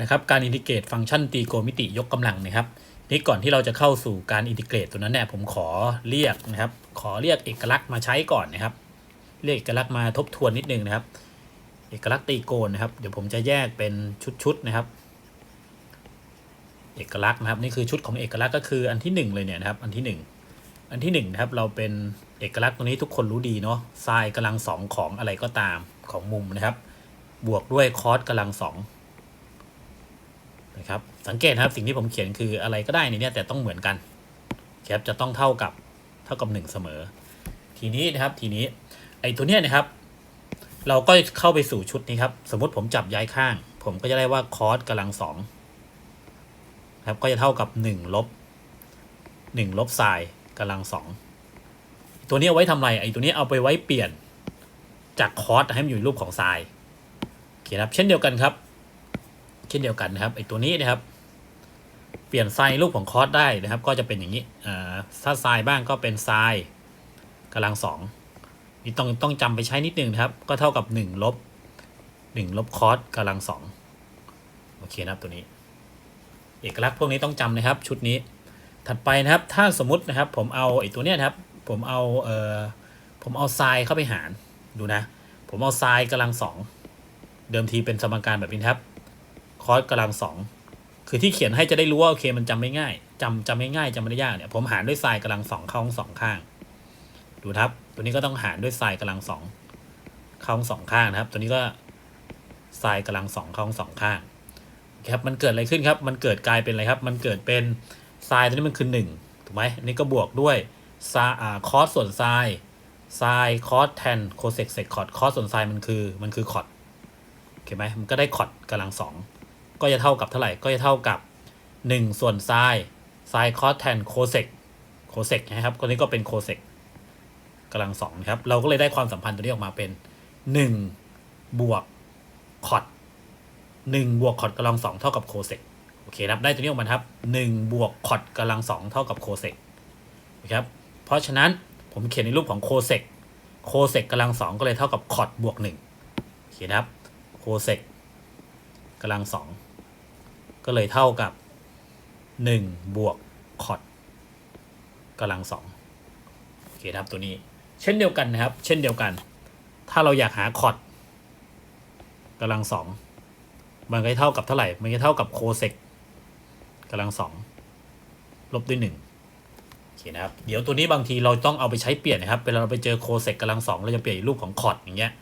นะครับการอินทิเกรตฟังก์ชันตีโกณมิติยกกำลังนะครับนี่ก่อนที่เราจะเข้าสู่การอินทิเกรตตัวนั้นเนี่ยผมขอเรียกนะครับ ขอเรียกเอกลักษณ์มาใช้ก่อนนะครับ เรียกเอกลักษณ์มาทบทวนนิดนึงนะครับ เอกลักษณ์ตีโกณนะครับ เดี๋ยวผมจะแยกเป็นชุดๆนะครับ เอกลักษณ์นะครับนี่คือชุดของเอกลักษณ์ก็คืออันที่หนึ่งเลยเนี่ยนะครับ อันที่หนึ่งอันที่หนึ่งนะครับเราเป็นเอกลักษณ์ตรงนี้ทุกคนรู้ดีเนาะไซน์กำลังสองของอะไรก็ตามของมุมนะครับ บวกด้วยคอสกำลังสอง นะครับ สังเกตครับสิ่งที่ผมเขียนคืออะไรก็ได้ในเนี้แต่ต้องเหมือนกันแครับจะต้องเท่ากับเท่ากับหนึ่งเสมอ ทีนี้นะครับทีนี้ไอ้ตัวเนี้ยนะครับ เราก็เข้าไปสู่ชุดนี้ครับ สมมติผมจับย้ายข้าง ผมก็จะได้ว่าคอสกำลังสองครับก็จะเท่ากับหนึ่งลบหนึ่งลบไซน์กำลังสองตัวนี้ไว้ทำไรไอ้ตัวนี้เอาไปไว้เปลี่ยนจากคอสให้มันอยู่รูปของไซน์โอเคครับ เช่นเดียวกันครับ เช่นเดียวกันนะครับไอตัวนี้นะครับ เปลี่ยนไซน์รูปของคอสได้นะครับ ก็จะเป็นอย่างนี้อ่าถ้าไซน์บ้างก็เป็นไซน์กำลังสองนี่ต้องต้องจำไปใช้นิดนึงนะครับ ก็เท่ากับ1ลบ1ลบคอสกำลังสองโอเคนะครับตัวนี้ เอกลักษณ์พวกนี้ต้องจำนะครับ ชุดนี้ ถัดไปนะครับ ถ้าสมมตินะครับ ผมเอาไอตัวเนี้ยครับ ผมเอาเอ่อผมเอาไซน์เข้าไปหารดูนะ ผมเอาไซน์กำลังสองเดิมทีเป็นสมการแบบนี้ครับ คอสกำลังสองคือที่เขียนให้จะได้รู้ว่าโอเคมันจำไม่ง่ายจำจำไม่ง่ายจำไม่ได้ยากเนี่ยผมหารด้วยไซน์กำลังสองเข้าทั้งสองข้าง ดูครับ ตัวนี้ก็ต้องหารด้วยไซน์กำลังสองเข้าทั้งสองข้างนะครับ ตัวนี้ก็ไซน์กำลังสองเข้าทั้งสองข้างครับมันเกิดอะไรขึ้นครับ มันเกิดกลายเป็นอะไรครับ มันเกิดเป็นไซน์ตัวนี้มันคือหนึ่งถูกไหมอันนี้ก็บวกด้วยซาคอสส่วนไซน์ไซน์คอสแทนโคเซกเซกคอร์ดคอสส่วนไซน์มันคือมันคือคอร์ดโอเคไหมมันก็ได้คอร์ดกำลังสอง ก็จะเท่ากับเท่าไหร่ก็จะเท่ากับหนึ่งส่วนไซน์ไซน์คอสแทนโคเซกโคเซกนะครับตัวนี้ก็เป็นโคเซกกำลังสองครับ เราก็เลยได้ความสัมพันธ์ตัวนี้ออกมาเป็นหนึ่งบวกคอดหนึ่งบวกคอดกำลังสองเท่ากับโคเซกโอเคนะครับได้ตัวนี้ออกมาครับหนึ่งบวกคอดกำลังสองเท่ากับโคเซกนะครับเพราะฉะนั้นผมเขียนในรูปของโคเซกโคเซกกำลังสองก็เลยเท่ากับคอดบวกหนึ่งโอเคนครับโคเซกกำลังสอง ก็เลยเท่ากับหนึ่งบวกคอดกำลังสองโอเคครับตัวนี้ เช่นเดียวกันนะครับ เช่นเดียวกัน ถ้าเราอยากหาคอร์ดกำลังสองมันก็จะเท่ากับเท่าไหร่ มันจะเท่ากับโคเซกกำลังสองลบด้วยหนึ่งโอเคนะครับ เดี๋ยวตัวนี้บางทีเราต้องเอาไปใช้เปลี่ยนนะครับเวลาเราไปเจอโคเซกกำลังสองเราจะเปลี่ยนรูปของคอร์ดอย่างเงี้ย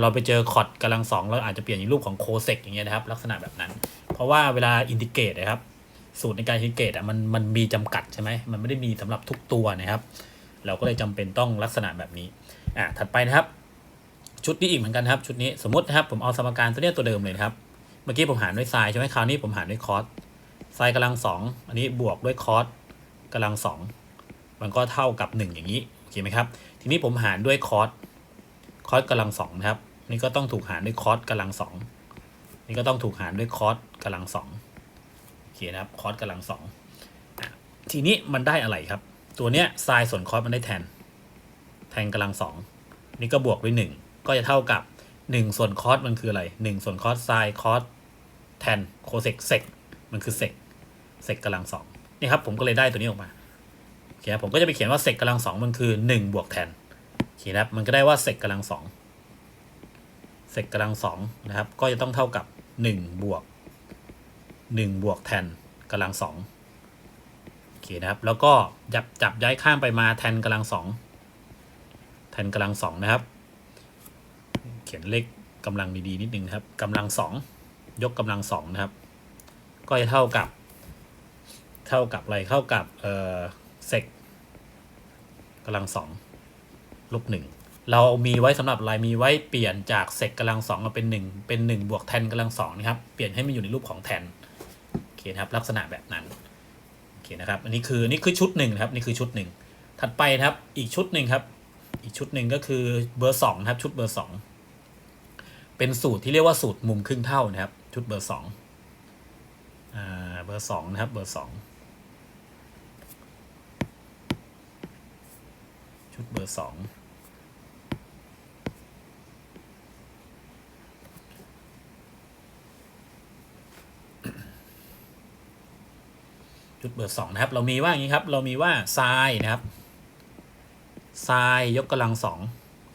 เราไปเจอคอร์ดกำลังสองเราอาจจะเปลี่ยนรูปของโคเซกอย่างเงี้ยนะครับ ลักษณะแบบนั้น เพราะว่าเวลาอินทิเกรตนะครับ สูตรในการอินทิเกรตอะมันมันมีจำกัดใช่ไหมมันไม่ได้มีสำหรับทุกตัวนะครับ เราก็เลยจำเป็นต้องลักษณะแบบนี้อะถัดไปนะครับ ชุดนี้อีกเหมือนกันครับ ชุดนี้สมมตินะครับ ผมเอาสมการตัวเนี้ยตัวเดิมเลยครับ เมื่อกี้ผมหารด้วยไซน์ใช่ไหมคราวนี้ผมหารด้วยคอสไซน์กำลังสองอันนี้บวกด้วยคอสกำลังสองมันก็เท่ากับหนึ่งอย่างนี้โอเคไหมครับ ทีนี้ผมหารด้วยคอส คอสกำลังสองนะครับ นี่ก็ต้องถูกหารด้วยคอสกำลังสองนี่ก็ต้องถูกหารด้วยคอสกำลังสองโอเคนะครับคอสกำลังสองทีนี้มันได้อะไรครับ ตัวเนี้ยไซน์ส่วนคอสมันได้แทน แทนกำลังสองนี่ก็บวกด้วยหนึ่งก็จะเท่ากับหนึ่งส่วนคอสมันคืออะไรหนึ่งส่วนคอสไซน์คอสแทนโคเซกเซกมันคือเซกเซกกำลังสองนี่ครับผมก็เลยได้ตัวนี้ออกมาโอเคครับผมก็จะไปเขียนว่าเซกกำลังสองมันคือหนึ่งบวกแทน โอเคนะครับมันก็ได้ว่าเซกกำลังสองเซกกำลังสองนะครับ ก็จะต้องเท่ากับหนึ่งบวกหนึ่งบวกแทนกำลังสองโอเคนะครับ แล้วก็จับจับย้ายข้างไปมาแทนกำลังสองแทนกำลังสองนะครับ เขียนเลขกำลังดีๆนิดนึงนครับกำลังสองยกกำลังสองนะครับ ก็จะเท่ากับ เท่ากับอะไรเท่ากับเอ่อเซกกำลังสอง ลบหนึ่งเรามีไว้สำหรับอะไรมีไว้เปลี่ยนจากเซกกำลังสองมาเป็นหนึ่งเป็นหนึ่งบวกแทนกำลังสองนะครับเปลี่ยนให้มันอยู่ในรูปของแทนโอเคครับลักษณะแบบนั้นโอเคนะครับอันนี้คือนี่คือชุดหนึ่งครับนี่คือชุดหนึ่งถัดไปนะครับอีกชุดหนึ่งครับ อีกชุดหนึ่งก็คือเบอร์สองครับชุดเบอร์สองเป็นสูตรที่เรียกว่าสูตรมุมครึ่งเท่านะครับ ชุดเบอร์สองอ่าเบอร์สองนะครับเบอร์สองชุดเบอร์สอง จุดเบอร์สองนะครับ เรามีว่าอย่างนี้ครับ เรามีว่าไซน์นะครับไซน์ยกกำลังสอง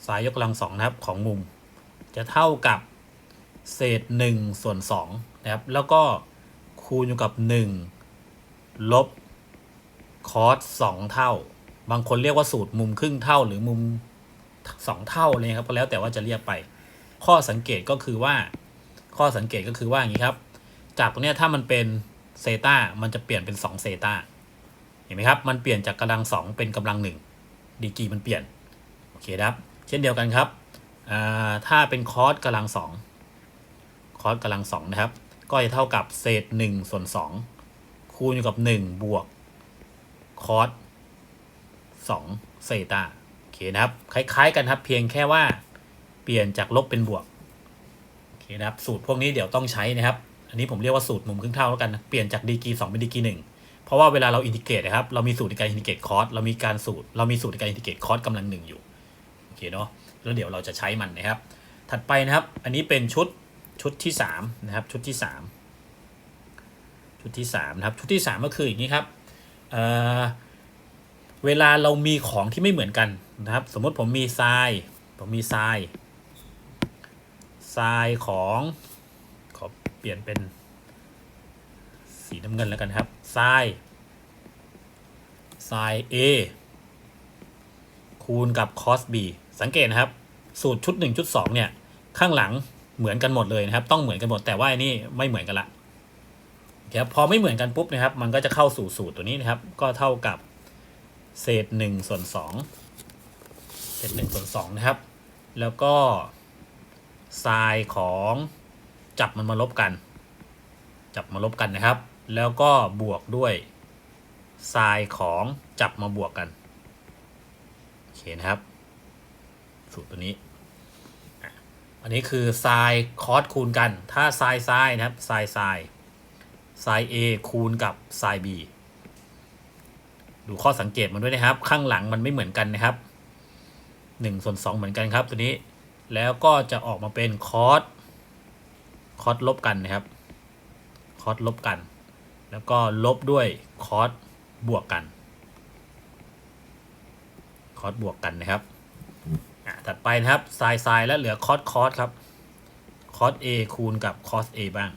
ไซน์ยกกำลังสองนะครับของมุม จะเท่ากับเศษหนึ่งส่วนสองนะครับ แล้วก็คูณอยู่กับหนึ่งลบคอสสองเท่า บางคนเรียกว่าสูตรมุมครึ่งเท่าหรือมุมสองเท่าเลยครับก็แล้วแต่ว่าจะเรียกไป ข้อสังเกตก็คือว่า ข้อสังเกตก็คือว่าอย่างนี้ครับ จากตรงนี้ถ้ามันเป็น เซตามันจะเปลี่ยนเป็น2เซตาเห็นไหมครับ มันเปลี่ยนจากกำลัง 2 เป็นกำลังหนึ่งดีกีมันเปลี่ยน โอเคครับ เช่นเดียวกันครับ ถ้าเป็นคอสกำลัง 2 คอสกำลัง 2 นะครับ ก็จะเท่ากับเศษ 1 ส่วน 2 คูณอยู่กับ 1 บวกคอส2เซตาโอเคนะครับ คล้ายๆกันครับ เพียงแค่ว่าเปลี่ยนจากลบเป็นบวก โอเคนะครับ สูตรพวกนี้เดี๋ยวต้องใช้นะครับ อันนี้ผมเรียกว่าสูตรมุมครึ่งเท่าแล้วกันนะเปลี่ยนจากดีกรีสองเป็นดีกรีหนึ่งเพราะว่าเวลาเราอินทิเกรตนะครับเรามีสูตรในการอินทิเกรตคอร์สเรามีการสูตรเรามีสูตรในการอินทิเกรตคอร์สกำลังหนึ่งอยู่โอเคเนาะแล้วเดี๋ยวเราจะใช้มันนะครับ ถัดไปนะครับ อันนี้เป็นชุดชุดที่สามนะครับชุดที่สามชุดที่สามนะครับชุดที่สามก็คืออย่างนี้ครับเเวลาเรามีของที่ไม่เหมือนกันนะครับ สมมติผมมีทรายผมมีทรายทรายของ เปลี่ยนเป็น สีน้ำเงินแล้วกันครับทรายทราย A คูณกับ cos B สังเกตนะครับ สูตรชุด1ชุด2เนี่ย ข้างหลังเหมือนกันหมดเลยนะครับ ต้องเหมือนกันหมดแต่ว่าอันนี้ไม่เหมือนกันละครับพอไม่เหมือนกันปุ๊บนะครับ มันก็จะเข้าสู่สูตรตัวนี้นะครับ ก็เท่ากับเศษ1ส่วน2เศษ1ส่วน2นะครับ แล้วก็ไซน์ของ จับมันมาลบกัน จับมาลบกันนะครับ แล้วก็บวกด้วยไซน์ของจับมาบวกกันโอเคนะครับ สูตรตัวนี้ อันนี้คือไซน์คอสคูณกัน ถ้าไซน์ไซน์นะครับไซน์ไซน์ไซน์ A คูณกับไซน์ B ดูข้อสังเกตมันด้วยนะครับ ข้างหลังมันไม่เหมือนกันนะครับ1ส่วน2เหมือนกันครับตัวนี้ แล้วก็จะออกมาเป็นคอส คอสลบกันนะครับ คอสลบกัน แล้วก็ลบด้วยคอสบวกกัน คอสบวกกันนะครับอะถัดไปนะครับไซน์ไซน์แล้วเหลือคอสคอสครับ คอส A คูณกับคอส A บ้าง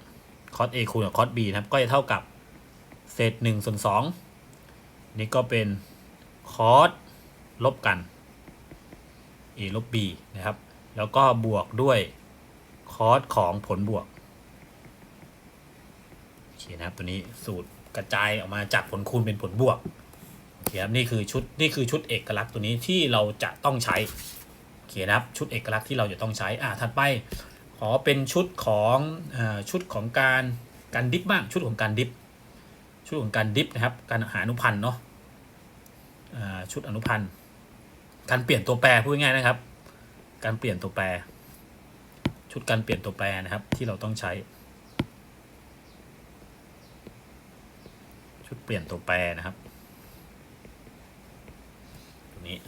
คอส A คูณกับคอส B นะครับ ก็จะเท่ากับเศษ1ส่วน2นี่ก็เป็นคอสลบกัน a ลบ b นะครับ แล้วก็บวกด้วย คอสของผลบวกโอเคนะครับตัวนี้สูตรกระจายออกมาจากผลคูณเป็นผลบวกโอเคครับนี่คือชุดนี่คือชุดเอกลักษณ์ตัวนี้ที่เราจะต้องใช้โอเคนะครับชุดเอกลักษณ์ที่เราจะต้องใช้อ่าถัดไปขอเป็นชุดของอชุดของการการดิฟบ้างชุดของการดิฟชุดของการดิฟนะครับการหาอนุพันธ์เนาะอ่าชุดอนุพันธ์การเปลี่ยนตัวแปรพูดง่ายๆนะครับ การเปลี่ยนตัวแปร ชุดการเปลี่ยนตัวแปรนะครับ ที่เราต้องใช้ ชุดเปลี่ยนตัวแปรนะครับตัวนี้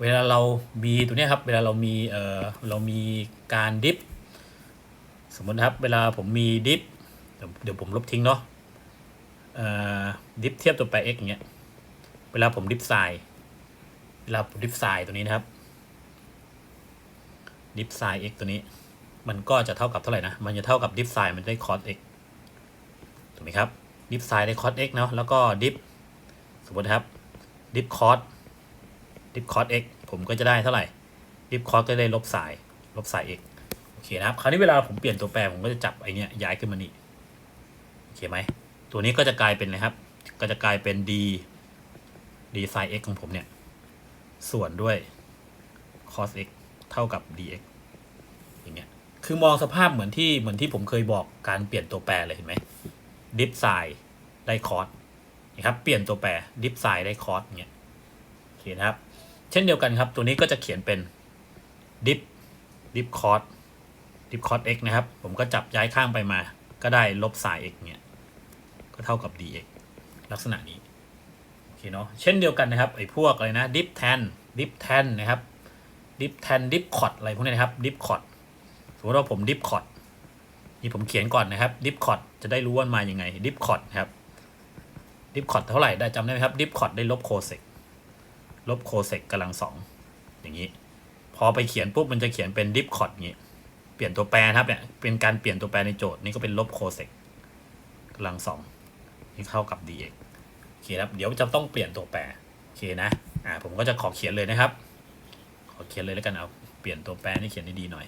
เวลาเรามีตัวนี้ครับ เวลาเรามีเอ่อเรามีการดิฟสมมติครับ เวลาผมมีดิฟเดี๋ยวเดี๋ยวผมลบทิ้งเนาะดิฟเทียบตัวแปร x อย่างเงี้ย เวลาผมดิฟไซน์ เวลาดิฟไซน์ตัวนี้นะครับดิฟไซน์ x ตัวนี้ มันก็จะเท่ากับเท่าไหร่นะ มันจะเท่ากับดิฟไซน์มันได้คอส x ถูกไหมครับดิฟไซน์ได้คอส x เนาะแล้วก็ดิฟสมมตินะครับดิฟคอสดิฟคอส x ผมก็จะได้เท่าไหร่ดิฟคอสก็ได้ลบไซน์ลบไซน์ x โอเคนะครับ คราวนี้เวลาผมเปลี่ยนตัวแปรผมก็จะจับไอเนี้ยย้ายขึ้นมานี่โอเคไหมตัวนี้ก็จะกลายเป็นนะครับ ก็จะกลายเป็น d d sin x ของผมเนี่ย ส่วนด้วย cos x เท่ากับ dx อย่างเงี้ย คือมองสภาพเหมือนที่เหมือนที่ผมเคยบอกการเปลี่ยนตัวแปรเลยเห็นไหม dip sin ได้ cos นะครับ เปลี่ยนตัวแปร dip sin ได้ cos อย่างเงี้ยโอเคนะครับ เช่นเดียวกันครับ ตัวนี้ก็จะเขียนเป็น dip dip cos dip cos x นะครับ ผมก็จับย้ายข้างไปมา ก็ได้ลบ sin x เนี่ยก็เท่ากับ dx ลักษณะนี้ เคเนาะเช่นเดียวกันนะครับไอ้พวกอะไรนะ dip tan dip tan นะครับ dip tan dip cot อะไรพวกนี้นะครับ dip cot สมมติว่าผม dip cot นี่ผมเขียนก่อนนะครับดิฟคอร์ดจะได้รู้ว่ามายังไงดิฟคอร์ดครับดิฟคอร์ดเท่าไหร่ได้จำได้ไหมครับดิฟคอร์ดได้ลบโคเซกลบโคเซกกำลังสองอย่างนี้ พอไปเขียนปุ๊บมันจะเขียนเป็นดิฟคอร์ดอย่างนี้ เปลี่ยนตัวแปรครับเนี่ยเป็นการเปลี่ยนตัวแปรในโจทย์นี่ก็เป็นลบโคเซกกำลังสองนี่เท่ากับ dx เคครับเดี๋ยวจะต้องเปลี่ยนตัวแปรโอเคนะอ่าผมก็จะขอเขียนเลยนะครับ ขอเขียนเลยแล้วกันเอาเปลี่ยนตัวแปรนี่เขียนได้ดีหน่อย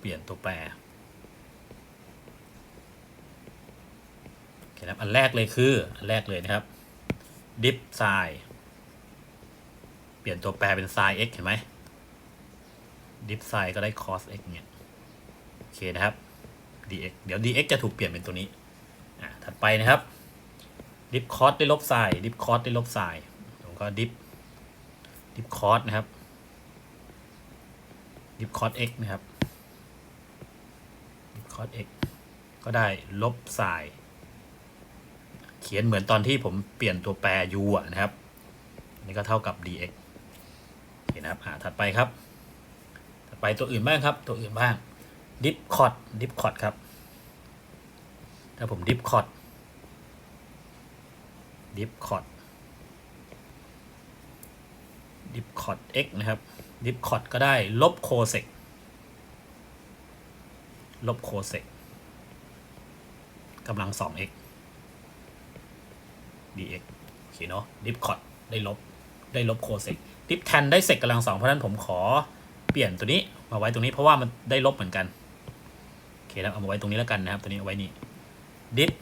เปลี่ยนตัวแปรโอเคนะครับอันแรกเลยคืออันแรกเลยนะครับ diff sin เปลี่ยนตัวแปรเป็น sin x เห็นไหม diff sin ก็ได้ cos x เนี่ยโอเคนะครับ dx เดี๋ยว dx จะถูกเปลี่ยนเป็นตัวนี้ ถัดไปนะครับ diff cos ได้ลบ sin diff cos ได้ลบ sin ผมก็ diff diff cos นะครับ diff cos x นะครับ diff cos x ก็ได้ลบ sin เขียนเหมือนตอนที่ผมเปลี่ยนตัวแปร u อะนะครับ นี่ก็เท่ากับ dx โอเคนะครับ อ่า ถัดไปครับ ถัดไปตัวอื่นบ้างครับ ตัวอื่นบ้าง dip cot dip cot ครับ ถ้าผม dip cot dip cot dip cot x นะครับ dip cot ก็ได้ลบ cosec ลบ cosec กำลัง 2x dx โอเคเนาะ dip cot ได้ลบได้ลบ cosec dip tan ได้ sec กำลัง2เพราะฉะนั้นผมขอเปลี่ยนตัวนี้มาไว้ตรงนี้เพราะว่ามันได้ลบเหมือนกัน โอเคแล้วเอามาไว้ตรงนี้แล้วกันนะครับ ตัวนี้เอาไว้นี่ ดิฟ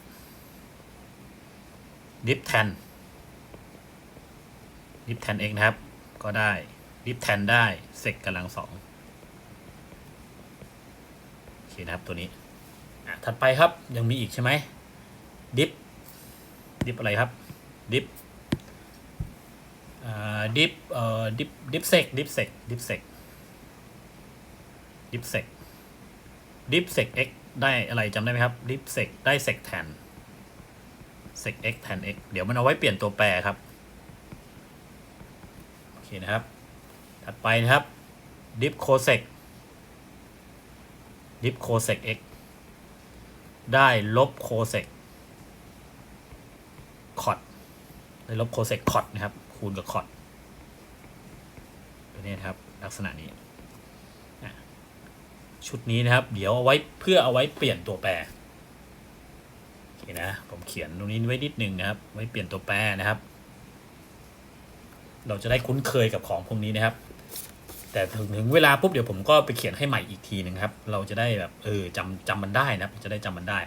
ดิฟแทนดิฟแทนเองนะครับ ก็ได้ดิฟแทนได้เซกกำลังสองโอเคนะครับตัวนี้ถัดไปครับยังมีอีกใช่ไหมดิฟดิฟอะไรครับดิฟดิฟเอ่อดิฟดิฟเซกดิฟเซกดิฟเซกดิฟเซกดิฟเซกเอก ได้อะไรจำได้ไหมครับ dip sec ได้ sec tan sec x tan x เอ็กเดี๋ยวมันเอาไว้เปลี่ยนตัวแปรครับ โอเคนะครับ ถัดไปนะครับ dip cosec dip cosec x ได้ลบ cosec cot ได้ลบ cosec cot นะครับ คูณกับ cot ตัวนี้นะครับ ลักษณะนี้ ชุดนี้นะครับ เดี๋ยวเอาไว้เพื่อเอาไว้เปลี่ยนตัวแปรโอเคนะผมเขียนตรงนี้ไว้นิดนึงนะครับ ไว้เปลี่ยนตัวแปรนะครับ เราจะได้คุ้นเคยกับของพวกนี้นะครับ แต่ถึงถึงเวลาปุ๊บเดี๋ยวผมก็ไปเขียนให้ใหม่อีกทีหนึ่งครับ เราจะได้แบบเออจำจำมันได้นะครับ จะได้จำมันได้